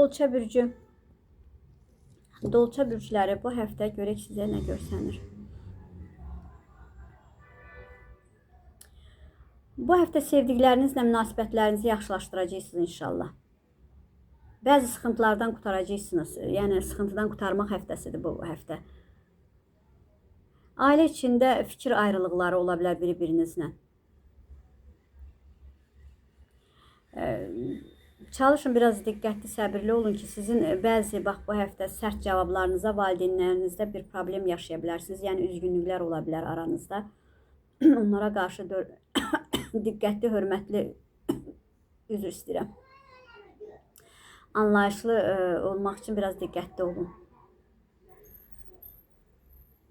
Dolça bürcü. Dolça bürcləri bu həftə görək sizə nə görsənir. Bu həftə sevdiklərinizlə münasibətlərinizi yaxşılaşdıracaqsınız inşallah. Bəzi sıxıntılardan qurtaracaqsınız. Yəni sıxıntıdan qurtarmaq həftəsidir bu həftə. Ailə içində fikir ayrılıqları ola bilər bir-birinizlə. Çalışın biraz diqqətli, səbirli olun ki, sizin e, bəzi bax bu həftə sərt cavablarınıza valideynlərinizdə bir problem yaşaya bilərsiniz. Yəni üzgünlüklər ola bilər aranızda. Onlara qarşı diqqətli, hörmətli üzr istəyirəm. Anlayışlı e, olmaq üçün biraz diqqətli olun.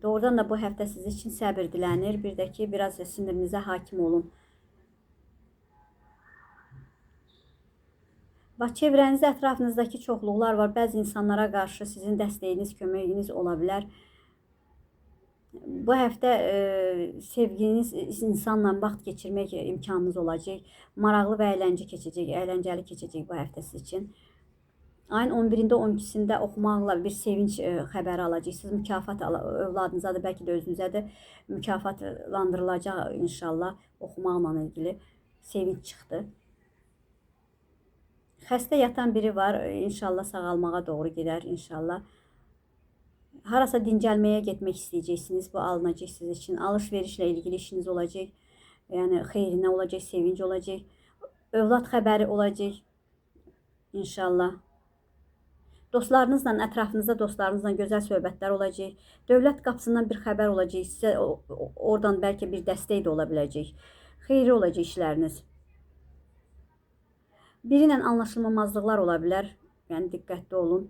Doğrudan da bu həftə siz üçün səbir dilənir. Bir də ki, biraz sinirinizə hakim olun. Bax, çevrənizdə ətrafınızdakı çoxluqlar var. Bəzi insanlara qarşı sizin dəstəyiniz, köməyiniz ola bilər. Bu həftə e, sevginiz insanla vaxt keçirmək imkanınız olacaq. Maraqlı və əyləncə keçəcək, əyləncəli keçəcək bu həftə siz üçün. Ayın 11-də, 12-sində oxumaqla bir sevinç e, xəbəri alacaqsınız. Mükafat övladınıza da, bəlkə də özünüzə də mükafatlandırılacaq inşallah oxumaqla ilgili sevinç çıxdı. Xəstə yatan biri var. İnşallah sağalmağa doğru gedər inşallah. Harasa dincəlməyə getmək istəyəcəksiniz. Bu alınacaq sizin üçün. Alış-verişlə ilgili işiniz olacaq. Yəni xeyrinə olacaq, sevinc olacaq. Övlad xəbəri olacaq. İnşallah. Dostlarınızla, ətrafınızda dostlarınızla gözəl söhbətlər olacaq. Dövlət qapısından bir xəbər olacaq. Sizə oradan bəlkə bir dəstək də ola biləcək. Xeyirli olacaq işləriniz. Biri ilə anlaşılmamazlıqlar ola bilər. Yəni diqqətli olun.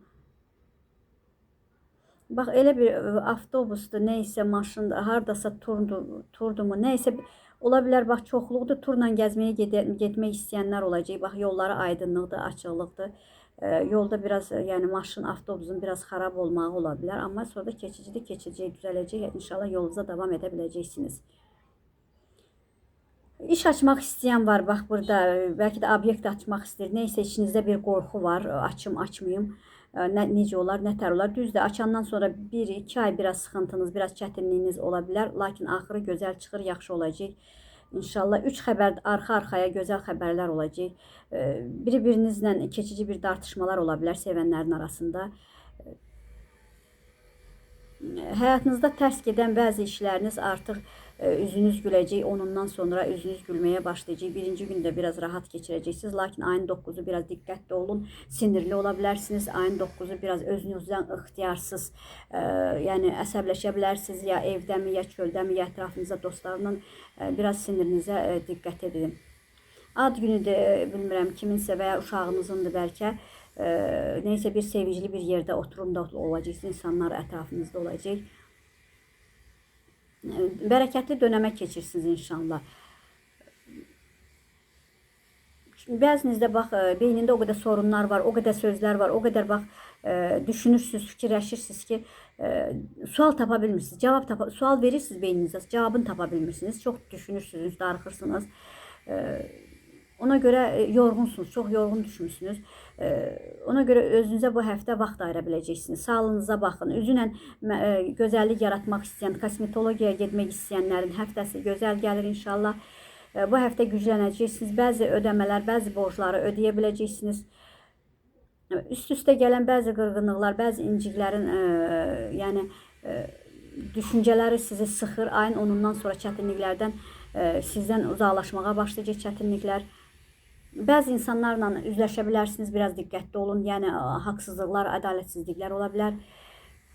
Bax elə bir ə, avtobusdur, nə isə maşındır, hardasa turdur, turdumu, nə isə ola bilər bax çoxluqdur. Turla gəzməyə gedə, getmək istəyənlər olacaq. Bax yolları aydınlıqdır, açıqlıqdır. Ə, yolda biraz ə, yəni maşın, avtobusun biraz xarab olmağı ola bilər, amma sonra keçicidir, keçəcək, düzələcək. İnşallah yolunuza davam edə biləcəksiniz. İş açmaq istəyən var, bax burada bəlkə də obyekt açmaq istəyir. Nə isə içinizdə bir qorxu var, açım, açmayım. Nə necə olar, nətər olar? Düzdür, açandan sonra 1-2 ay biraz sıxıntınız, biraz çətinliyiniz ola bilər, lakin axırı gözəl çıxır, yaxşı olacaq. İnşallah 3 xəbər arxa-arxaya gözəl xəbərlər olacaq. Bir-birinizlə keçici bir tartışmalar ola bilər sevənlərin arasında. Həyatınızda tərs gedən bəzi işləriniz artıq e, üzünüz güləcək. Onundan sonra üzünüz gülməyə başlayacaq. Birinci gündə biraz rahat keçirəcəksiniz. Lakin ayın 9-u biraz diqqətli olun. Sinirli ola bilərsiniz. Ayın 9-u biraz özünüzdən ixtiyarsız, e, yəni əsəbləşə bilərsiniz ya evdəmi, ya çöldəmi, ya ətrafınızda dostlarla e, biraz sinirinizə e, diqqət edin. Ad günüdür, bilmirəm kiminsə və ya uşağınızındır bəlkə. E, neysə bir sevincli bir yerdə oturumda olacaqsınız, insanlar ətrafınızda olacaq. E, Bərəkətli dönəmə keçirsiniz inşallah. Bəzinizdə bax beynində o qədər sorunlar var, o qədər sözlər var, o qədər bax e, düşünürsüz, fikirləşirsiniz ki, sual tapa bilmirsiniz. Cavab tapa sual verirsiniz beyninizə, cavabını tapa bilmirsiniz. Çox düşünürsünüz, darıxırsınız. E, Ona görə e, yorğunsunuz, çox yorğun düşmüsünüz. E, Ona görə özünüzə bu həftə vaxt ayıra biləcəksiniz. Sağlığınıza baxın. Üzünlə e, gözəllik yaratmaq istəyən, kosmetologiyaya getmək istəyənlərin həftəsi gözəl gəlir inşallah. Bu həftə güclənəcəksiniz. Bəzi ödəmələr, bəzi borcları ödəyə biləcəksiniz. Üst-üstə gələn bəzi qırğınlıqlar, bəzi inciklərin, e, yəni e, düşüncələri sizi sıxır. Ayın 10-undan sonra çətinliklərdən e, sizdən uzaqlaşmağa başlayacaq çətinliklər. Bəzi insanlarla üzləşə bilərsiniz, biraz diqqətli olun. Yəni haqsızlıqlar, ədalətsizliklər ola bilər.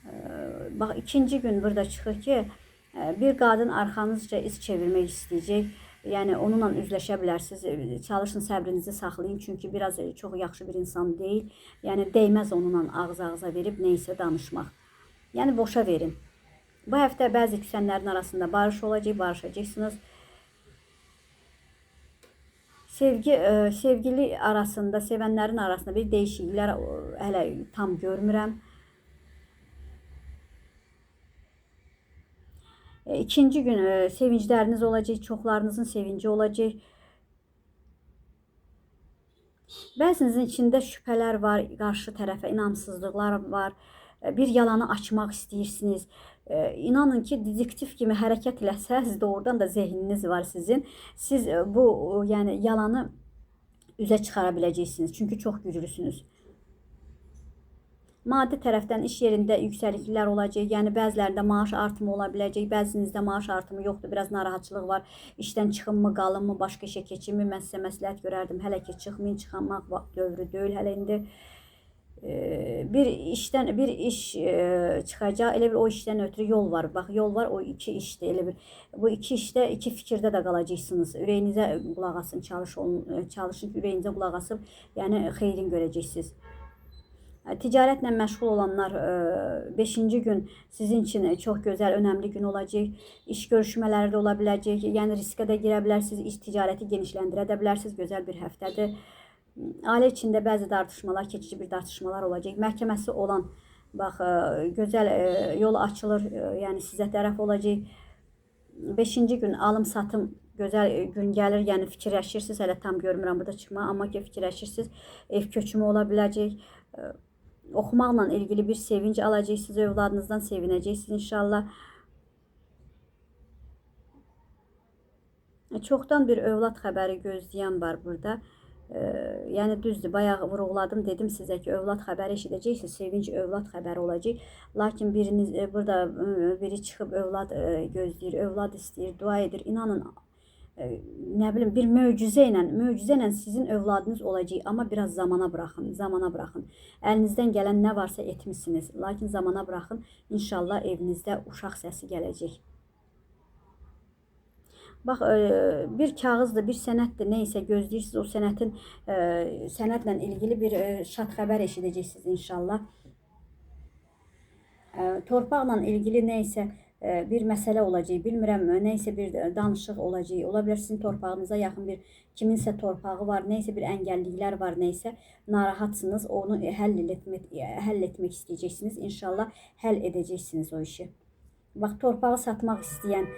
Ə, Bax ikinci gün burada çıxır ki, ə, bir qadın arxanızca iz çevirmək istəyəcək. Yəni onunla üzləşə bilərsiniz. Ə, Çalışın səbrinizi saxlayın çünki biraz çox yaxşı bir insan deyil. Yəni dəyməz onunla ağız-ağıza verib nə isə danışmaq. Yəni boşa verin. Bu həftə bəzi küsənlərin arasında barış olacaq, barışacaqsınız. Sevgi ə, sevgili arasında, sevənlərin arasında bir dəyişikliklər hələ tam görmürəm. E, İkinci gün ə, sevincləriniz çoxlarınızın sevinci olacaq. Bəzinizin içində şübhələr var, qarşı tərəfə inamsızlıqlar var. E, Bir yalanı açmaq istəyirsiniz. E, İnanın ki, detektiv kimi hərəkət eləsəz, doğrudan da zehniniz var sizin. Siz e, bu e, yəni yalanı üzə çıxara biləcəksiniz. Çünki çox güclüsünüz. Maddi tərəfdən iş yerində yüksəliklər olacaq. Yəni bəzilərində maaş artımı ola biləcək, bəzinizdə maaş artımı yoxdur. Biraz narahatçılıq var. İşdən çıxımmı, qalımı, başqa işə keçimmi? Mən sizə məsləhət görərdim. Hələ ki çıxmayın, çıxanmaq dövrü deyil hələ indi. Ee, bir işdən bir iş e, çıxacaq. Elə bir o işdən ötürü yol var. Bax, yol var, o iki işdir. Elə bir bu iki işdə, iki fikirdə də qalacaqsınız. Ürəyinizə qulaq asın, olun, çalışın ki, ürəyinizə qulaq asıb, yəni xeyrin görəcəksiniz. Ticarətlə məşğul olanlar 5-ci gün sizin üçün çox gözəl, önəmli gün olacaq. İş görüşmələri də ola biləcək. Yəni riskə də girə bilərsiniz, iş ticarəti genişləndirə də bir həftədir. Ailə içində bəzi tartışmalar, keçici bir tartışmalar olacaq. Məhkəməsi olan bax e, gözəl e, yol açılır, e, yəni sizə tərəf olacaq. 5-ci gün alım-satım gözəl gün gəlir. Yəni fikirləşirsiniz, hələ tam görmürəm burada çıxma, amma ki fikirləşirsiniz, ev köçümü ola biləcək. Oxumaqla ilgili bir sevinc alacaqsınız, övladınızdan sevinəcəksiniz inşallah. Çoxdan bir övlad xəbəri gözləyən var burada. Yəni düzdür, bayaq vurğuladım, dedim sizə ki, övlad xəbəri eşidəcəksiniz, sevinc övlad xəbəri olacaq. Lakin biriniz e, burada e, biri çıxıb övlad e, gözləyir, övlad istəyir, dua edir. İnanın nə bilim bir möcüzə ilə, möcüzə ilə sizin övladınız olacaq, amma biraz zamana buraxın, zamana buraxın. Əlinizdən gələn nə varsa etmisiniz, lakin zamana buraxın. İnşallah evinizdə uşaq səsi gələcək. Bax, e, bir kağızdır, bir sənəddir, nə isə gözləyirsiniz, o sənədin e, sənədlə ilgili bir e, şad xəbər eşidəcəksiniz inşallah. Torpaqla ilgili nə bir məsələ olacaq, bilmirəm, nə bir danışıq olacaq. Ola bilər sizin torpağınıza yaxın bir kiminsə torpağı var, nə bir əngəlliklər var, nə isə narahatsınız, onu həll etmək həll etmək istəyəcəksiniz. İnşallah həll edəcəksiniz o işi. Bax, torpağı satmaq istəyən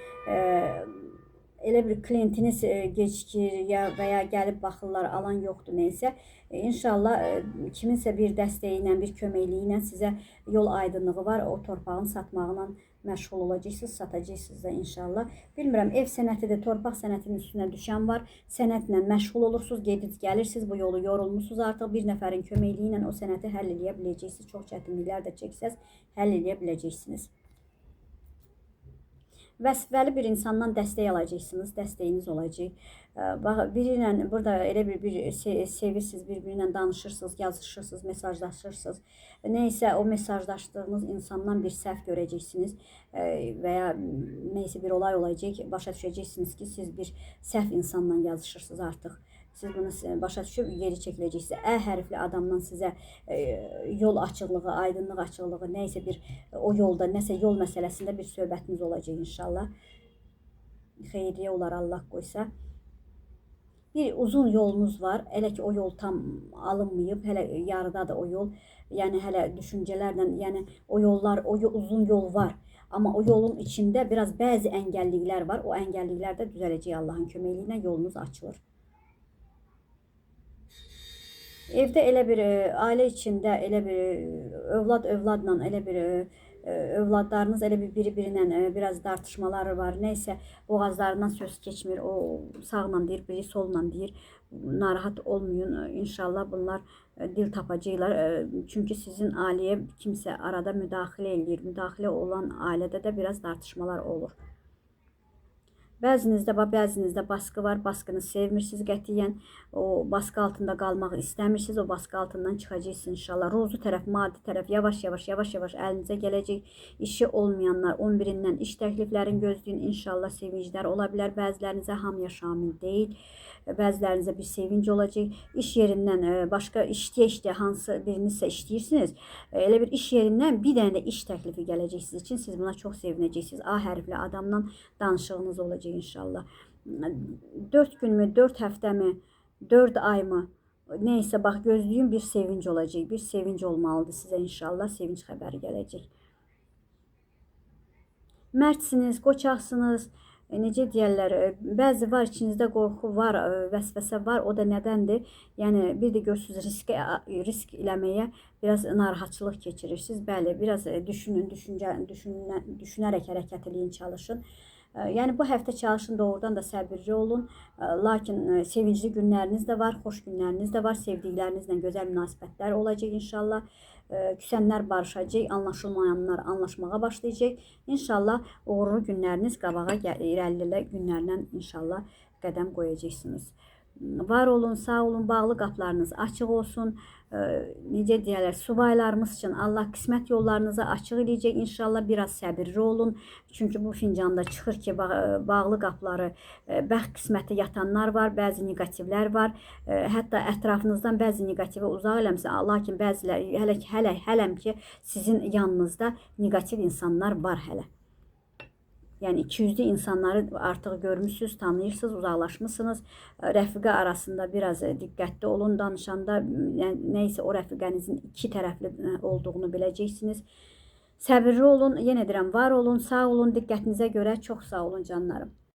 elə bir klientiniz e, gecikir ya və ya gəlib baxırlar, alan yoxdur nəysə, e, inşallah e, kiminsə bir dəstəyi ilə, bir köməkliyi ilə sizə yol aydınlığı var. O torpağın satmağıyla məşğul olacaqsınız, satacaqsınız da inşallah. Bilmirəm, ev sənətidir, torpaq sənətinin üstünə düşən var. Sənətlə məşğul olursunuz, gedib gəlirsiniz, bu yolu yorulmusunuz artıq. Bir nəfərin köməkliyi ilə o sənəti həll edə biləcəksiniz. Çox çətinliklər də çəksəz, həll edə biləcəksiniz. Vəzifəli bir insandan dəstək alacaqsınız, dəstəyiniz olacaq. Bax, biri ilə burada elə bir bir se- sevirsiniz, bir-biri ilə danışırsınız, yazışırsınız, mesajlaşırsınız. Nə isə o mesajlaşdığınız insandan bir səhv görəcəksiniz və ya nə isə bir olay olacaq, başa düşəcəksiniz ki, siz bir səhv insanla yazışırsınız artıq. Siz bunu başa düşüb geri çəkiləcəksiniz. Ə hərfli adamdan sizə ə, yol açıqlığı, aydınlıq açıqlığı, nə isə bir o yolda, nəsə yol məsələsində bir söhbətiniz olacaq inşallah. Xeyriyyə olar Allah qoysa. Bir uzun yolunuz var. Elə ki o yol tam alınmayıb, hələ yarıdadır o yol. Yəni hələ düşüncələrlə, yəni o yollar, o uzun yol var. Amma o yolun içində biraz bəzi əngəlliklər var. O əngəlliklər də düzələcək Allahın köməyi ilə yolunuz açılır. Evdə elə bir e, ailə içində elə bir e, övlad övladla elə bir e, övladlarınız elə bir biri-birinə e, biraz tartışmaları var. Nəysə boğazlarından söz keçmir. O sağla deyir, biri solla deyir. Narahat olmayın. İnşallah bunlar dil tapacaqlar. Çünki sizin ailəyə kimsə arada müdaxilə eləyir. Müdaxilə olan ailədə də biraz tartışmalar olur. Bəzinizdə, bəzinizdə baskı var, baskını sevmirsiniz qətiyyən. O baskı altında qalmaq istəmirsiniz, o baskı altından çıxacaqsınız inşallah. Ruzi tərəf, maddi tərəf yavaş-yavaş, yavaş-yavaş əlinizə gələcək. İşi olmayanlar 11-dən iş təkliflərini gözləyin. İnşallah sevinclər ola bilər. Bəzilərinizə hamıya şamil deyil. Bəzilərinizə bir sevinc olacaq. İş yerindən e, başqa işləyə-işləyə hansı birinizsə işləyirsiniz. e, Elə bir iş yerindən bir dənə də iş təklifi gələcək sizin üçün. Siz buna çox sevinəcəksiniz. A hərfli adamla danışığınız olacaq inşallah. 4 günmü, 4 həftəmi, 4 aymı nəysə bax gözləyim bir sevinc olacaq. Bir sevinc olmalıdır sizə inşallah. Sevinc xəbəri gələcək. Mərdsiniz, qoçaqsınız. e, necə deyirlər, e, bəzi var içinizdə qorxu var, e, vəsvəsə var. O da nədəndir? Yəni bir də görürsüz riskə risk eləməyə biraz narahatçılıq keçirirsiniz. Bəli, biraz düşünün, düşüncə düşünə, düşünərək hərəkət eləyin, çalışın. E, Yəni bu həftə çalışın doğrudan da səbirli olun. E, Lakin e, sevincli günləriniz də var, xoş günləriniz də var. Sevdiklərinizlə gözəl münasibətlər olacaq inşallah. E, Küsənlər barışacaq, anlaşılmayanlar anlaşmağa başlayacaq. İnşallah uğurlu günləriniz qabağa irəlilə günlərlə inşallah qədəm qoyacaqsınız. Var olun, sağ olun, bağlı qapılarınız açıq olsun. E, Necə deyirlər, subaylarımız üçün Allah qismət yollarınızı açıq eləyəcək. İnşallah biraz səbirli olun. Çünki bu fincanda çıxır ki, bağ- bağlı qapıları e, bəxt qisməti yatanlar var, bəzi neqativlər var. E, Hətta ətrafınızdan bəzi neqativə uzaq eləmsə, lakin bəziləri hələ ki, hələ hələm ki, sizin yanınızda neqativ insanlar var hələ. Yəni 200-lü insanları artıq görmüsüz, tanıyırsınız, uzaqlaşmısınız. Rəfiqə arasında biraz diqqətli olun danışanda, yəni nə isə o rəfiqənizin iki tərəfli olduğunu biləcəksiniz. Səbirli olun, yenə deyirəm, var olun, sağ olun, diqqətinizə görə çox sağ olun canlarım.